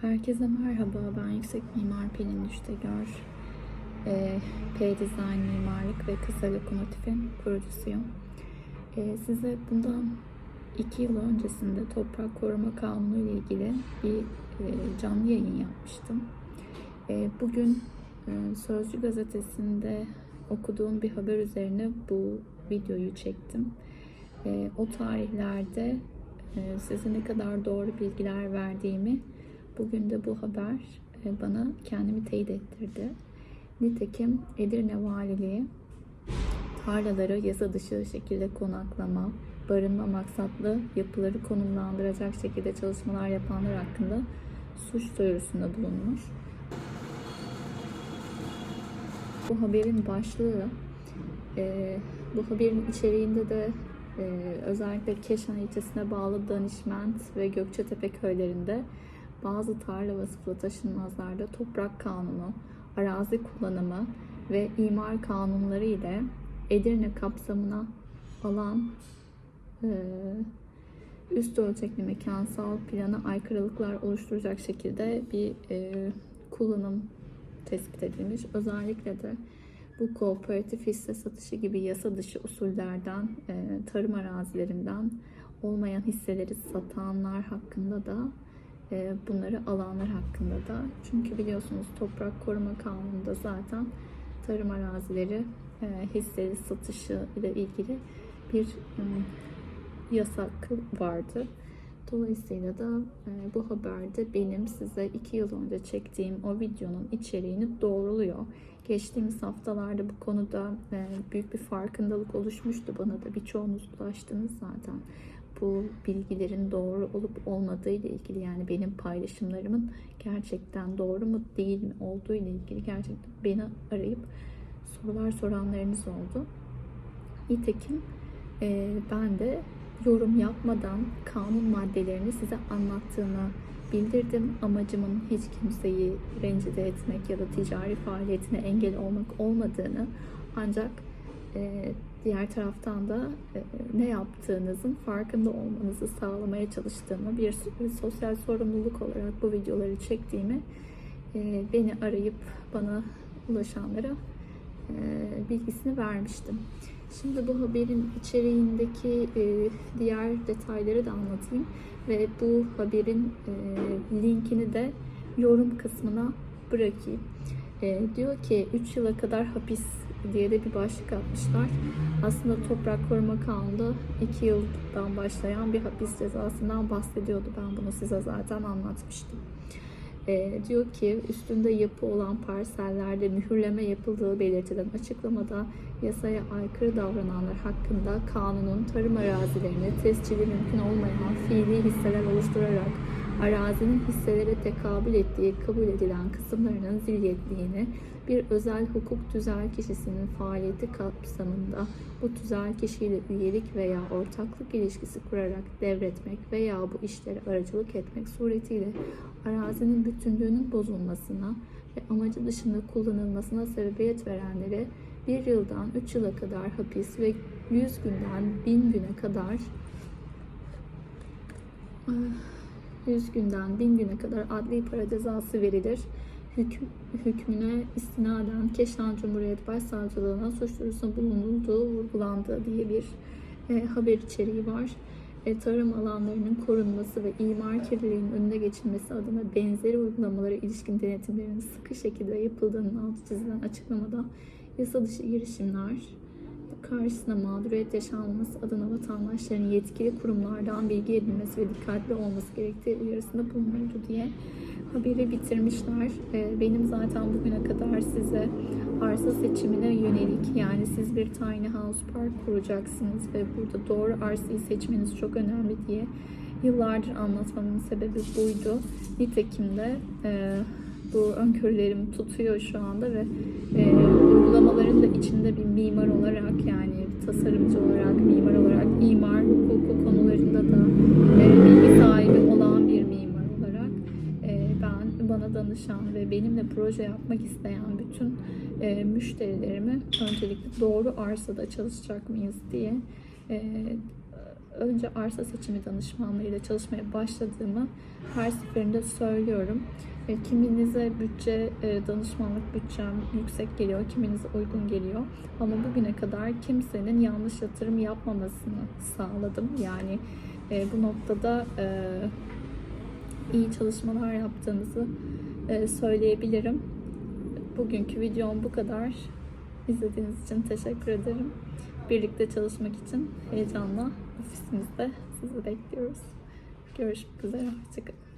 Herkese merhaba, ben Yüksek Mimar Pelin Düştegör. Ee, P-Design Mimarlık ve Kısa Lokomotif'in kurucusuyum. Ee, size bundan iki yıl öncesinde Toprak Koruma Kanunu ile ilgili bir e, canlı yayın yapmıştım. Ee, bugün e, Sözcü Gazetesi'nde okuduğum bir haber üzerine bu videoyu çektim. Ee, o tarihlerde e, size ne kadar doğru bilgiler verdiğimi Bugün de bu haber e, bana kendimi teyit ettirdi. Nitekim Edirne Valiliği tarlaları yasa dışı şekilde konaklama, barınma maksatlı yapıları konumlandıracak şekilde çalışmalar yapanlar hakkında suç duyurusunda bulunmuş. Bu haberin başlığı, e, bu haberin içeriğinde de e, özellikle Keşan ilçesine bağlı Danişment ve Gökçetepe köylerinde bazı tarla vasıflı taşınmazlarda toprak kanunu, arazi kullanımı ve imar kanunları ile Edirne kapsamına alan e, üst ölçekli mekansal plana aykırılıklar oluşturacak şekilde bir e, kullanım tespit edilmiş. Özellikle de bu kooperatif hisse satışı gibi yasa dışı usullerden, e, tarım arazilerinden olmayan hisseleri satanlar hakkında da bunları alanlar hakkında da. Çünkü biliyorsunuz Toprak Koruma Kanunu'nda zaten tarım arazileri e, hisseli satışı ile ilgili bir yasak vardı. Dolayısıyla da bu haberde benim size iki yıl önce çektiğim o videonun içeriğini doğruluyor. Geçtiğimiz haftalarda bu konuda büyük bir farkındalık oluşmuştu. Bana da birçoğunuz ulaştınız zaten bu bilgilerin doğru olup olmadığı ile ilgili yani benim paylaşımlarımın gerçekten doğru mu değil mi olduğu ile ilgili gerçekten beni arayıp sorular soranlarınız oldu. Nitekim e, ben de yorum yapmadan kanun maddelerini size anlattığını bildirdim. Amacımın hiç kimseyi rencide etmek ya da ticari faaliyetine engel olmak olmadığını ancak e, diğer taraftan da e, ne yaptığınızın farkında olmanızı sağlamaya çalıştığımı bir sosyal sorumluluk olarak bu videoları çektiğimi e, beni arayıp bana ulaşanlara e, bilgisini vermiştim. Şimdi bu haberin içeriğindeki diğer detayları da anlatayım ve bu haberin linkini de yorum kısmına bırakayım. Diyor ki 3 yıla kadar hapis diye de bir başlık atmışlar. Aslında Toprak Koruma Kanunu'nda 2 yıldan başlayan bir hapis cezasından bahsediyordu. Ben bunu size zaten anlatmıştım. E, diyor ki üstünde yapı olan parsellerde mühürleme yapıldığı belirtilen açıklamada yasaya aykırı davrananlar hakkında kanunun tarım arazilerini tescili mümkün olmayan fiili hisseler oluşturarak arazinin hisselere tekabül ettiği kabul edilen kısımlarının zilyetliğini bir özel hukuk tüzel kişisinin faaliyeti kapsamında bu tüzel kişiyle üyelik veya ortaklık ilişkisi kurarak devretmek veya bu işlere aracılık etmek suretiyle arazinin bütünlüğünün bozulmasına ve amacı dışında kullanılmasına sebebiyet verenlere bir yıldan üç yıla kadar hapis ve 100 günden 1000 güne kadar 100 günden 1000 güne kadar adli para cezası verilir hüküm, hükmüne istinaden Keşan Cumhuriyet Başsavcılığına suç duyurusunda bulunulduğu vurgulandığı diye bir e, haber içeriği var. E, tarım alanlarının korunması ve imar kirliliğinin önüne geçilmesi adına benzeri uygulamalara ilişkin denetimlerin sıkı şekilde yapıldığının altı çizilen açıklamada yasa dışı girişimler karşısına mağduriyet yaşanması adına vatandaşların yetkili kurumlardan bilgi edilmesi ve dikkatli olması gerektiği uyarısında bulunuldu diye haberi bitirmişler. Ee, benim zaten bugüne kadar size arsa seçimine yönelik yani siz bir tiny house park kuracaksınız ve burada doğru arsayı seçmeniz çok önemli diye yıllardır anlatmamın sebebi buydu. Nitekim de e, bu öngörülerim tutuyor şu anda ve e, uygulamaların da içinde bir mimar olarak yani tasarımcı olarak, mimar olarak, imar hukuku konularında da e, bilgi sahibi olan bir mimar olarak e, ben bana danışan ve benimle proje yapmak isteyen bütün e, müşterilerime öncelikle doğru arsada çalışacak mıyız diye e, önce arsa seçimi danışmanlığıyla çalışmaya başladığımı her seferinde söylüyorum. E, kiminize bütçe, e, danışmanlık bütçem yüksek geliyor, kiminize uygun geliyor. Ama bugüne kadar kimsenin yanlış yatırım yapmamasını sağladım. Yani e, bu noktada iyi çalışmalar yaptığınızı söyleyebilirim. Bugünkü videom bu kadar. İzlediğiniz için teşekkür ederim. Birlikte çalışmak için heyecanla ofisimizde sizi bekliyoruz. Görüşmek üzere. Hoşçakalın.